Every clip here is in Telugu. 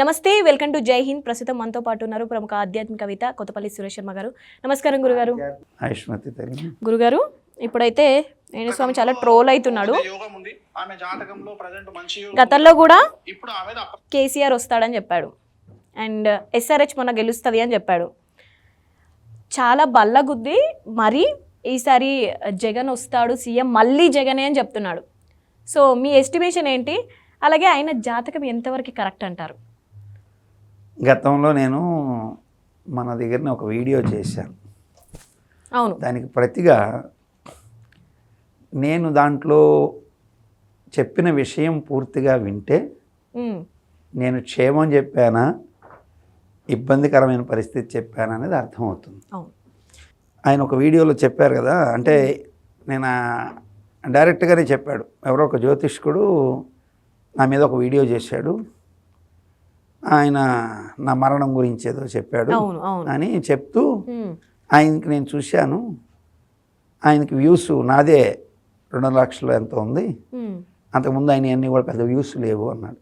నమస్తే వెల్కమ్ టు జై హింద్. ప్రస్తుతం మనతో పాటు ఉన్నారు ప్రముఖ ఆధ్యాత్మికవేత్త కొత్తపల్లి సురేష్ శర్మ గారు. నమస్కారం గురుగారు. గురుగారు ఇప్పుడైతే స్వామి చాలా ట్రోల్ అవుతున్నాడు. అదే యోగం ఉంది. ఆమె జాతకంలో ప్రజెంట్ మంచి యోగం గతంలో కూడా కేసీఆర్ వస్తాడని చెప్పాడు. అండ్ ఎస్ఆర్హెచ్ మొన్న గెలుస్తుంది అని చెప్పాడు. చాలా బల్లగుద్ది మరి ఈసారి జగన్ వస్తాడు సీఎం మళ్ళీ జగనే అని చెప్తున్నాడు. సో మీ ఎస్టిమేషన్ ఏంటి? అలాగే ఆయన జాతకం ఎంతవరకు కరెక్ట్ అంటారు? గతంలో నేను మన దగ్గరనే ఒక వీడియో చేశాను. అవును. దానికి ప్రతిగా నేను దాంట్లో చెప్పిన విషయం పూర్తిగా వింటే నేను క్షేమం చెప్పానా ఇబ్బందికరమైన పరిస్థితి చెప్పానా అనేది అర్థమవుతుంది. ఆయన ఒక వీడియోలో చెప్పారు కదా అంటే నేను డైరెక్ట్గానే చెప్పాడు. ఎవరో ఒక జ్యోతిష్కుడు నా మీద ఒక వీడియో చేశాడు. ఆయన నా మరణం గురించి ఏదో చెప్పాడు. అని చెప్తూ ఆయనకి నేను చూశాను. ఆయనకి వ్యూస్ నాదే రెండు లక్షలు ఎంత ఉంది. అంతకుముందు ఆయన అన్నీ కూడా పెద్ద వ్యూస్ లేవు అన్నాడు.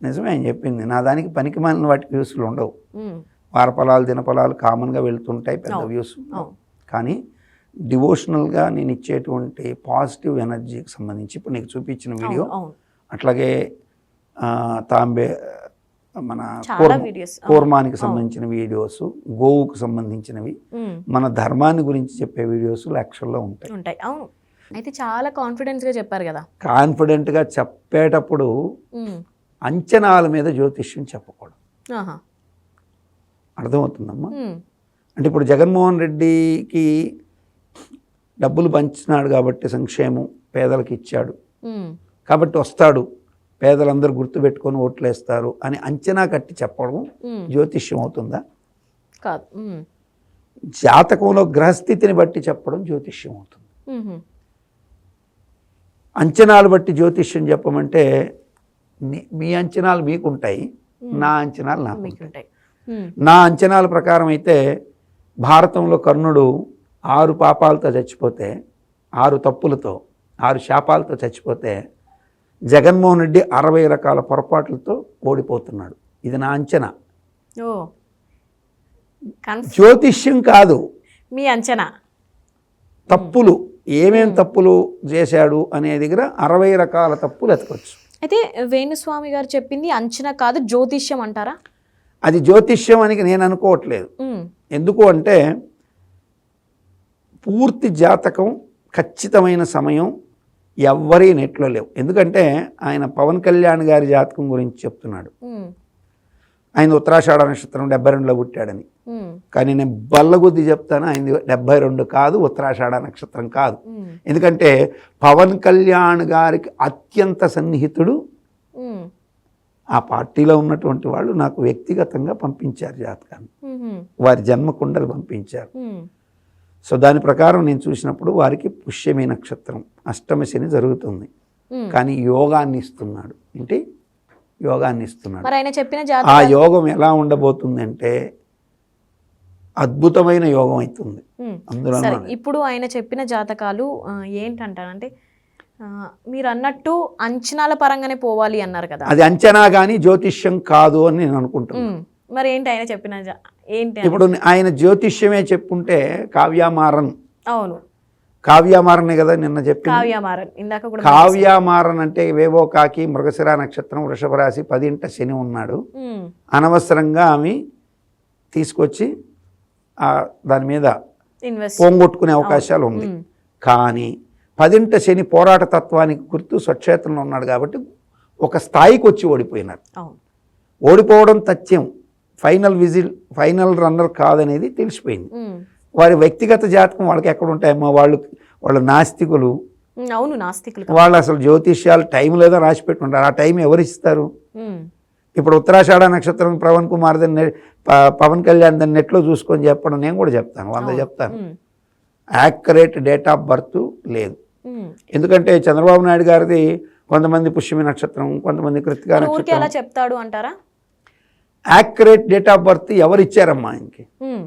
నిజమే ఆయన చెప్పింది. నా దానికి పనికి మాలిన వాటి వ్యూస్లు ఉండవు. ఉమ్, వారఫలాలు దినఫలాలు కామన్గా వెళ్తుంటాయి పెద్ద. వ్యూస్ కానీ డివోషనల్గా నేను ఇచ్చేటువంటి పాజిటివ్ ఎనర్జీకి సంబంధించి ఇప్పుడు నీకు చూపించిన వీడియో అట్లాగే తాంబే మన కూర్మానికి సంబంధించిన వీడియోస్ గోవుకు సంబంధించినవి మన ధర్మాన్ని గురించి చెప్పే వీడియోస్ లక్షల్లో ఉంటాయి. ఉంటాయి. అవును. అయితే చాలా కాన్ఫిడెన్స్గా చెప్పారు కదా. కాన్ఫిడెంట్గా చెప్పేటప్పుడు ఉమ్, అంచనాల మీద జ్యోతిష్యం చెప్పకూడదు. అర్థమవుతుందమ్మా? అంటే ఇప్పుడు జగన్మోహన్ రెడ్డికి డబ్బులు పంచినాడు కాబట్టి సంక్షేమం పేదలకు ఇచ్చాడు. కాబట్టి వస్తాడు. పేదలందరూ గుర్తుపెట్టుకొని ఓట్లేస్తారు అని అంచనా కట్టి చెప్పడం జ్యోతిష్యం అవుతుందా? కాదు. జాతకంలో గ్రహస్థితిని బట్టి చెప్పడం జ్యోతిష్యం అవుతుంది. అంచనాలు బట్టి జ్యోతిష్యం చెప్పమంటే మీ అంచనాలు మీకుంటాయి నా అంచనాలు నాకు ఉంటాయి నా అంచనాల ప్రకారం అయితే భారతంలో కర్ణుడు ఆరు పాపాలతో చచ్చిపోతే ఆరు తప్పులతో ఆరు శాపాలతో చచ్చిపోతే జగన్మోహన్ రెడ్డి అరవై రకాల పొరపాట్లతో ఓడిపోతున్నాడు. ఇది నా అంచనా. జ్యోతిష్యం కాదు. మీ అంచనా. తప్పులు. ఏమేం తప్పులు చేశాడు అనే దగ్గర అరవై రకాల తప్పులు ఎతకొచ్చు. అయితే వేణుస్వామి గారు చెప్పింది అంచనా కాదు జ్యోతిష్యం అంటారా? అది జ్యోతిష్యం అని నేను అనుకోవట్లేదు. ఎందుకు అంటే పూర్తి జాతకం ఖచ్చితమైన సమయం ఎవ్వరి నెట్లో లేవు. ఎందుకంటే ఆయన పవన్ కళ్యాణ్ గారి జాతకం గురించి చెప్తున్నాడు. ఆయన ఉత్తరాషాఢ నక్షత్రం డెబ్బై రెండులో పుట్టాడని. కానీ నేను బల్లగుద్ది చెప్తాను ఆయన డెబ్బై రెండు కాదు ఉత్తరాషాఢ నక్షత్రం కాదు. ఎందుకంటే పవన్ కళ్యాణ్ గారికి అత్యంత సన్నిహితుడు ఆ పార్టీలో ఉన్నటువంటి వాళ్ళు నాకు వ్యక్తిగతంగా పంపించారు జాతకాన్ని. వారి జన్మకుండలు పంపించారు. సో దాని ప్రకారం నేను చూసినప్పుడు వారికి పుష్యమి నక్షత్రం అష్టమ శని జరుగుతుంది. ఉమ్. కానీ యోగాన్ని ఇస్తున్నాడు. ఏంటి? యోగాన్ని ఇస్తున్నాడు. చెప్పిన ఆ యోగం ఎలా ఉండబోతుందంటే అద్భుతమైన యోగం అవుతుంది. ఉమ్, అందులో ఇప్పుడు ఆయన చెప్పిన జాతకాలు ఏంటంటారంటే మీరు అన్నట్టు అంచనాల పరంగానే పోవాలి అన్నారు కదా. అది అంచనా కానీ జ్యోతిష్యం కాదు అని నేను అనుకుంటున్నాను ఉమ్, మరి ఏంటి ఆయన చెప్పిన ఏంటి? ఇప్పుడు ఆయన జ్యోతిష్యమే చెప్పుంటే కావ్యామారన్. అవును. కావ్యామారనే కదా నిన్న చెప్పింది? కావ్యమారన్. ఇందాక కూడా కావ్యామారన్ అంటే వేవో కాకి మృగశిర నక్షత్రం వృషభ రాశి పదింట శని ఉన్నాడు. అనవసరంగా ఆమె తీసుకొచ్చి ఆ దాని మీద పోంగొట్టుకునే అవకాశాలు ఉంది. కానీ పదింట శని పోరాట తత్వానికి గుర్తు స్వక్షేత్రంలో ఉన్నాడు కాబట్టి ఒక స్థాయికి వచ్చి ఓడిపోయినారు. ఓడిపోవడం తథ్యం. ఫైనల్ విజిల్ ఫైనల్ రన్నర్ కాదనేది తెలిసిపోయింది. వారి వ్యక్తిగత జాతకం వాళ్ళకి ఎక్కడ ఉంటాయమ్మా వాళ్ళు వాళ్ళు నాస్తికులు. అవును నాస్తికులు. వాళ్ళు అసలు జ్యోతిష్యాలు టైం లేదో రాసి పెట్టుంటారు ఆ టైం ఎవరు ఇస్తారు? ఇప్పుడు ఉత్తరాషాఢ నక్షత్రం పవన్ కుమార్ దాన్ని పవన్ కళ్యాణ్ దాన్ని నెట్లో చూసుకొని చెప్పడం నేను కూడా చెప్తాను. వంద చెప్తాను. యాక్యురేట్ డేట్ ఆఫ్ బర్త్ లేదు. ఎందుకంటే చంద్రబాబు నాయుడు గారిది కొంతమంది పుష్యమి నక్షత్రం కొంతమంది కృతికా నక్షత్రం. చెప్తాడు అంటారా? యాక్యురేట్ డేట్ ఆఫ్ బర్త్ ఎవరు ఇచ్చారమ్మా ఉమ్,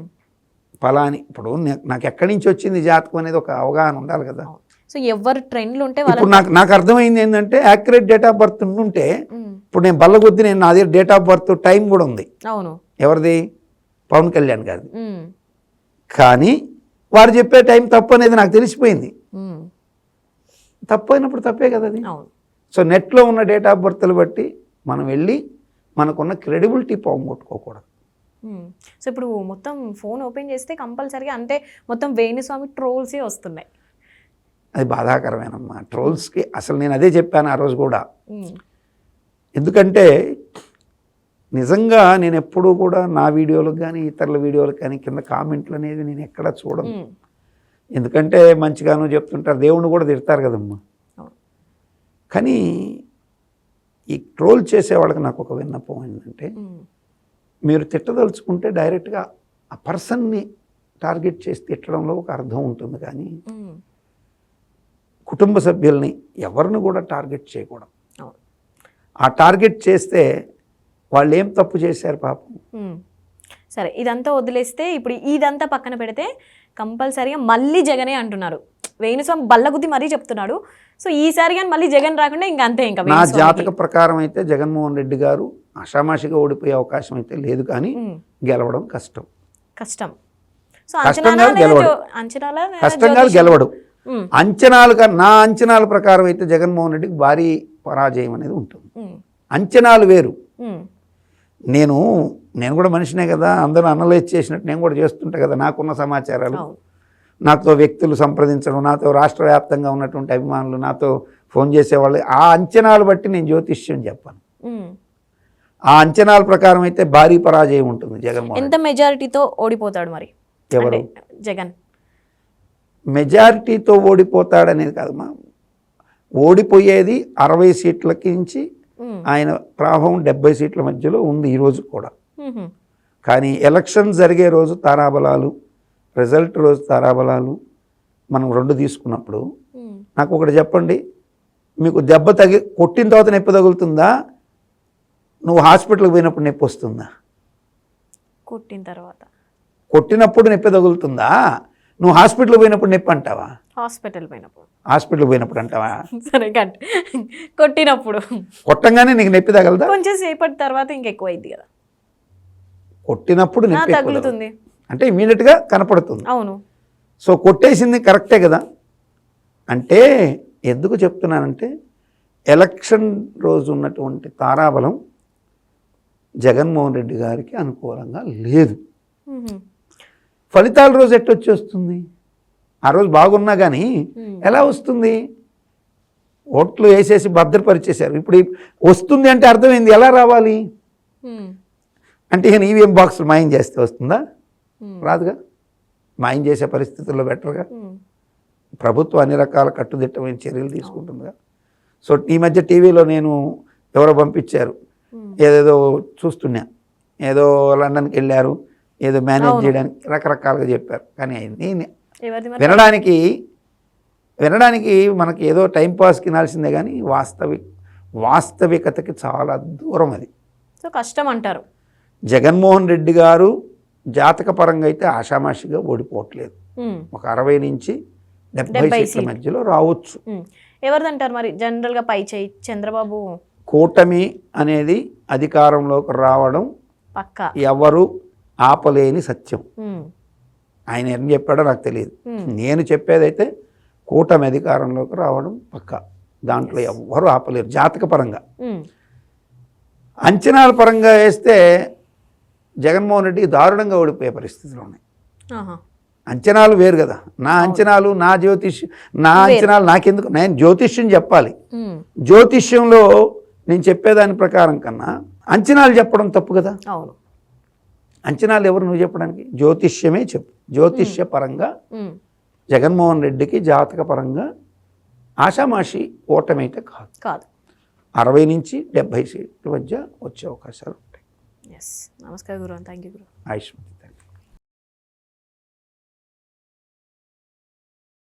ఫలాని ఇప్పుడు నాకు ఎక్కడి నుంచి వచ్చింది జాతకం అనేది ఒక అవగాహన ఉండాలి కదా. సో ఎవరు ట్రెండ్లు ఉంటే ఇప్పుడు నాకు నాకు అర్థమైంది ఏంటంటే యాక్యురేట్ డేట్ ఆఫ్ బర్త్ ఉంటే ఇప్పుడు నేను బల్లగొద్ది నేను నా దగ్గర డేట్ ఆఫ్ బర్త్ టైం కూడా ఉంది. అవును. ఎవరిది? పవన్ కళ్యాణ్ గారిది. కానీ వారు చెప్పే టైం తప్పు అనేది నాకు తెలిసిపోయింది. తప్పు అయినప్పుడు తప్పే కదా అది. సో నెట్లో ఉన్న డేట్ ఆఫ్ బర్త్లు బట్టి మనం వెళ్ళి మనకున్న క్రెడిబిలిటీ పోగొట్టుకోకూడదు. సో ఇప్పుడు మొత్తం ఫోన్ ఓపెన్ చేస్తే కంపల్సరీగా అంటే మొత్తం వేణుస్వామి ట్రోల్సే వస్తున్నాయి. అది బాధాకరమేనమ్మా. ట్రోల్స్కి అసలు నేను అదే చెప్పాను ఆ రోజు కూడా. ఎందుకంటే నిజంగా నేను ఎప్పుడూ కూడా నా వీడియోలకు కానీ ఇతరుల వీడియోలకు కానీ కింద కామెంట్లు అనేది నేను ఎక్కడ చూడను. ఎందుకంటే మంచిగాను చెప్తుంటారు దేవుణ్ణి కూడా తిడతారు కదమ్మా. కానీ ఈ ట్రోల్ చేసే వాళ్ళకి నాకు ఒక విన్నపం ఏంటంటే మీరు తిట్టదలుచుకుంటే డైరెక్ట్గా ఆ పర్సన్ని టార్గెట్ చేసి తిట్టడంలో ఒక అర్థం ఉంటుంది కానీ కుటుంబ సభ్యుల్ని ఎవరిని కూడా టార్గెట్ చేయకూడదు. ఆ టార్గెట్ చేస్తే వాళ్ళు ఏం తప్పు చేశారు పాపం. సరే ఇదంతా వదిలేస్తే ఇప్పుడు ఇదంతా పక్కన పెడితే కంపల్సరీగా మళ్ళీ జగనే అంటున్నారు. వేణుస్వామి బల్లగుద్ది మరీ చెప్తున్నాడు. సో ఈసారి కానీ మళ్ళీ జగన్ రాకుండా ఇంకా అంతే ఇంకా నా. జాతక ప్రకారం అయితే జగన్మోహన్ రెడ్డి గారు ఆషామాషిగా ఓడిపోయే అవకాశం అయితే లేదు కానీ గెలవడం కష్టం. కష్టం. సో అంచనాలా గెలవడు. కష్టంగా? గెలవడు. అంచనాలు నా అంచనాల ప్రకారం అయితే జగన్మోహన్ రెడ్డికి భారీ పరాజయం అనేది ఉంటుంది. అంచనాలు వేరు. నేను నేను కూడా మనిషినే కదా. అందరూ అనలైజ్ చేసినట్టు నేను కూడా చేస్తుంటా కదా నాకున్న సమాచారాలు. నాతో వ్యక్తులు సంప్రదించడం నాతో రాష్ట్ర వ్యాప్తంగా ఉన్నటువంటి అభిమానులు నాతో ఫోన్ చేసేవాళ్ళు ఆ అంచనాలు బట్టి నేను జ్యోతిష్యం చెప్పాను. ఆ అంచనాల ప్రకారం అయితే భారీ పరాజయం ఉంటుంది జగన్మోహన్ ఎంత మెజారిటీతో ఓడిపోతాడు మరి? ఎవరు? జగన్. మెజారిటీతో ఓడిపోతాడనేది కాదమ్మా ఓడిపోయేది అరవై సీట్లకి నుంచి ఉమ్, ఆయన ప్రభావం డెబ్బై సీట్ల మధ్యలో ఉంది ఈరోజు కూడా. కానీ ఎలక్షన్ జరిగే రోజు తారాబలాలు రిజల్ట్ రోజు తారాబలాలు మనం రెండు తీసుకున్నప్పుడు నాకు ఒకటి చెప్పండి మీకు దెబ్బ తగి కొట్టిన తర్వాత నొప్పి తగులుతుందా? నువ్వు హాస్పిటల్కి పోయినప్పుడు నొప్పి వస్తుందా? కొట్టిన తర్వాత. కొట్టినప్పుడు నొప్పి తగులుతుందా? నువ్వు హాస్పిటల్కి పోయినప్పుడు నొప్పి అంటావా? హాస్పిటల్ పోయినప్పుడు. హాస్పిటల్కి పోయినప్పుడు అంటావా? సరే కట్ కొట్టినప్పుడు. కొట్టంగానే నీకు నొప్పి తగలదా? కొంచెం సేపటి తర్వాత ఇంకెక్కువ అయింది కదా. కొట్టినప్పుడు నొప్పి తగులుతుంది. అంటే ఇమీడియట్గా కనపడుతుంది. అవును. సో కొట్టేసింది కరెక్టే కదా? అంటే ఎందుకు చెప్తున్నానంటే ఎలక్షన్ రోజు ఉన్నటువంటి తారాబలం జగన్మోహన్ రెడ్డి గారికి అనుకూలంగా లేదు. ఫలితాల రోజు ఎట్టొచ్చేస్తుంది? ఆ రోజు బాగున్నా కానీ ఎలా వస్తుంది? ఓట్లు వేసేసి భద్రపరిచేశారు. ఇప్పుడు వస్తుంది అంటే అర్థమైంది ఎలా రావాలి? అంటే ఈవీఎం బాక్సులు మాయం చేస్తే వస్తుందా? రాదుగా? మాయం చేసే పరిస్థితుల్లో బెటర్గా? ఉమ్, ప్రభుత్వం అన్ని రకాల కట్టుదిట్టమైన చర్యలు తీసుకుంటుందిగా. సో ఈ మధ్య టీవీలో నేను ఎవరో పంపించారు. ఉమ్, ఏదేదో చూస్తున్నా. ఏదో లండన్కి వెళ్ళారు. ఏదో మేనేజ్. చేయడానికి రకరకాలుగా చెప్పారు. కానీ మరి? వినడానికి వినడానికి మనకి ఏదో టైం పాస్ వినాల్సిందే కానీ వాస్తవి వాస్తవికతకి చాలా దూరం అది. సో కష్టం అంటారు. జగన్మోహన్ రెడ్డి గారు జాతక పరంగా అయితే ఆషామాషిగా ఓడిపోవట్లేదు. ఒక అరవై నుంచి డెబ్బై సీట్ల. మధ్యలో రావచ్చు. ఎవరిదంటారు మరి? జనరల్గా పై చేయి చంద్రబాబు కూటమి అనేది అధికారంలోకి రావడం పక్క. ఎవరు ఆపలేని సత్యం. ఆయన ఏం చెప్పాడో నాకు తెలియదు. నేను చెప్పేదైతే కూటమి అధికారంలోకి రావడం పక్క. దాంట్లో ఎవ్వరు ఆపలేరు జాతక పరంగా అంచనాల పరంగా వేస్తే జగన్మోహన్ రెడ్డి దారుణంగా ఓడిపోయే పరిస్థితులు ఉన్నాయి. అంచనాలు వేరు కదా. నా అంచనాలు నా జ్యోతిష్యం నా అంచనాలు నాకెందుకు? నేను జ్యోతిష్యం చెప్పాలి. జ్యోతిష్యంలో నేను చెప్పేదాని ప్రకారం కన్నా అంచనాలు చెప్పడం తప్పు కదా. అంచనాలు ఎవరు నువ్వు చెప్పడానికి? జ్యోతిష్యమే చెప్పు. జ్యోతిష్య పరంగా జగన్మోహన్ రెడ్డికి జాతక పరంగా ఆషామాషి ఓటమైతే కాదు. కాదు. అరవై నుంచి డెబ్భై సీట్ల మధ్య వచ్చే అవకాశాలు ఉంటాయి ఎస్ నమస్కారం గురు థ్యాంక్ యూ గురు ఆయుష్మాన్